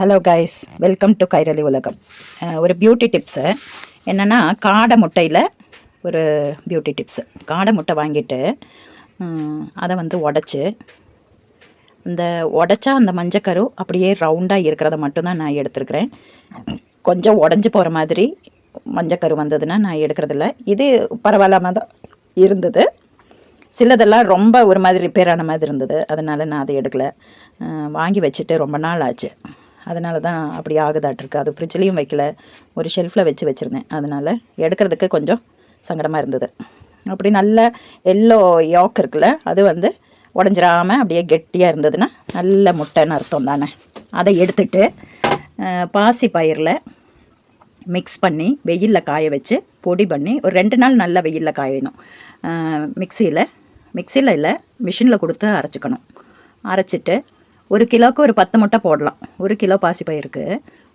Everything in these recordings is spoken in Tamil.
Hello guys welcome to Kairali உலகம் ஒரு பியூட்டி டிப்ஸு uh, என்னென்னா காடை முட்டையில் ஒரு பியூட்டி டிப்ஸு காடை முட்டை வாங்கிட்டு அதை வந்து உடச்சி இந்த உடச்சா அந்த மஞ்சக்கரு அப்படியே ரவுண்டாக இருக்கிறத மட்டும்தான் நான் எடுத்துருக்கிறேன். கொஞ்சம் உடஞ்சி போகிற மாதிரி மஞ்சக்கரு வந்ததுன்னா நான் எடுக்கிறதில்ல. இது பரவாயில்லாமல் தான் இருந்தது. சிலதெல்லாம் ரொம்ப ஒரு மாதிரி ரிப்பேர் ஆன மாதிரி இருந்தது. அதனால் நான் அதை எடுக்கல. வாங்கி வச்சுட்டு ரொம்ப நாள் ஆச்சு. அதனால தான் அப்படி ஆகுதாட்டிருக்கு. அது ஃப்ரிட்ஜ்லேயும் வைக்கல. ஒரு ஷெல்ஃபில் வச்சு வச்சுருந்தேன். அதனால் எடுக்கிறதுக்கு கொஞ்சம் சங்கடமாக இருந்தது. அப்படி நல்ல எல்லோ யாக் இருக்குல்ல அது வந்து உடஞ்சிராம அப்படியே கெட்டியாக இருந்ததுன்னா நல்ல முட்டைன்னு அர்த்தம் தானே. அதை எடுத்துட்டு பாசி பயிரில் மிக்ஸ் பண்ணி வெயிலில் காய வச்சு பொடி பண்ணி ஒரு ரெண்டு நாள் நல்லா வெயிலில் காயணும். மிக்சியில் மிக்சியில் இல்லை மிஷினில் கொடுத்து அரைச்சிக்கணும். அரைச்சிட்டு ஒரு கிலோவுக்கு ஒரு பத்து முட்டை போடலாம். ஒரு கிலோ பாசிப்பயிருக்கு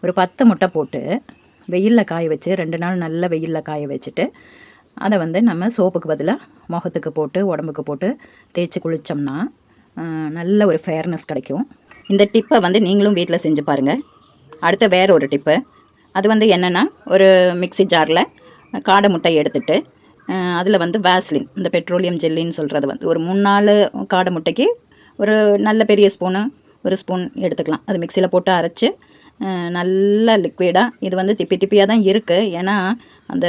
ஒரு பத்து முட்டை போட்டு வெயிலில் காய வச்சு ரெண்டு நாள் நல்ல வெயிலில் காய வச்சுட்டு அதை வந்து நம்ம சோப்புக்கு பதிலாக முகத்துக்கு போட்டு உடம்புக்கு போட்டு தேய்ச்சி குளித்தோம்னா நல்ல ஒரு ஃபேர்னஸ் கிடைக்கும். இந்த டிப்பை வந்து நீங்களும் வீட்டில் செஞ்சு பாருங்கள் அடுத்த வேற ஒரு டிப்பு. அது வந்து என்னென்னா ஒரு மிக்ஸி ஜாரில் காடை முட்டை எடுத்துட்டு அதில் வந்து வேஸ்லின் இந்த பெட்ரோலியம் ஜெல்லின்னு சொல்கிறது வந்து ஒரு மூணு நாலு காடை முட்டைக்கு ஒரு நல்ல பெரிய ஸ்பூனு ஒரு ஸ்பூன் எடுத்துக்கலாம். அது மிக்சியில் போட்டு அரைச்சி நல்லா நல்ல லிக்விடாக இது வந்து திப்பி திப்பியாக தான் இருக்குது ஏன்னா அந்த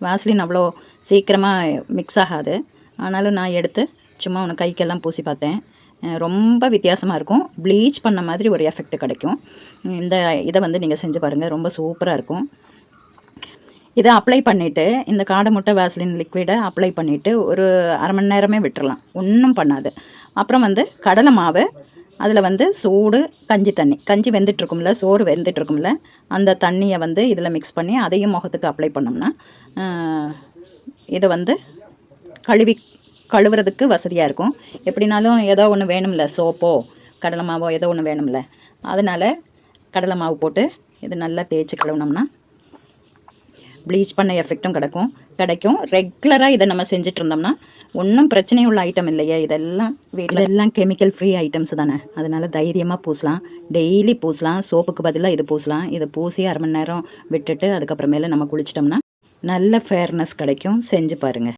வாஸ்லின் அவ்வளோ சீக்கிரமாக மிக்ஸ் ஆகாது. ஆனாலும் நான் எடுத்து சும்மா உனக்கு கைக்கெல்லாம் பூசி பார்த்தேன். ரொம்ப வித்தியாசமாக இருக்கும். ப்ளீச் பண்ண மாதிரி ஒரு எஃபெக்ட் கிடைக்கும். இந்த இதை வந்து நீங்கள் செஞ்சு பாருங்கள் ரொம்ப சூப்பராக இருக்கும். இதை அப்ளை பண்ணிவிட்டு இந்த காடை முட்டை வேஸ்லின் லிக்விடை அப்ளை பண்ணிவிட்டு ஒரு அரை மணி நேரமே விட்டுறலாம். ஒன்றும் பண்ணாது. அப்புறம் வந்து கடலை மாவு அதில் வந்து சூடு கஞ்சி தண்ணி. கஞ்சி வெந்துட்டுருக்கும்ல சோறு வெந்துட்டுருக்கும்ல அந்த தண்ணியை வந்து இதில் மிக்ஸ் பண்ணி அதையும் முகத்துக்கு அப்ளை பண்ணோம்னா இதை வந்து கழுவி கழுவுறதுக்கு வசதியாக இருக்கும். எப்படினாலும் ஏதோ ஒன்று வேணும்ல சோப்போ கடலை மாவோ ஏதோ ஒன்று வேணும்ல அதனால் கடலை மாவு போட்டு இது நல்லா தேய்ச்சி கழுவுனோம்னா ப்ளீச் பண்ண எஃபெக்ட்டும் கிடைக்கும். கிடைக்கும். ரெகுலராக இதை நம்ம செஞ்சுட்டு இருந்தோம்னா ஒன்றும் பிரச்சனை உள்ள ஐட்டம் இல்லையா. இதெல்லாம் வீட்டில் எல்லாம் கெமிக்கல் ஃப்ரீ ஐட்டம்ஸ் தானே. அதனால் தைரியமாக பூசலாம். டெய்லி பூசலாம். சோப்புக்கு பதிலாக இது பூசலாம். இதை பூசி அரை மணி நேரம் விட்டுட்டு அதுக்கப்புறமேல நம்ம குளிச்சிட்டோம்னா நல்ல ஃபேர்னஸ் கிடைக்கும். செஞ்சு பாருங்கள்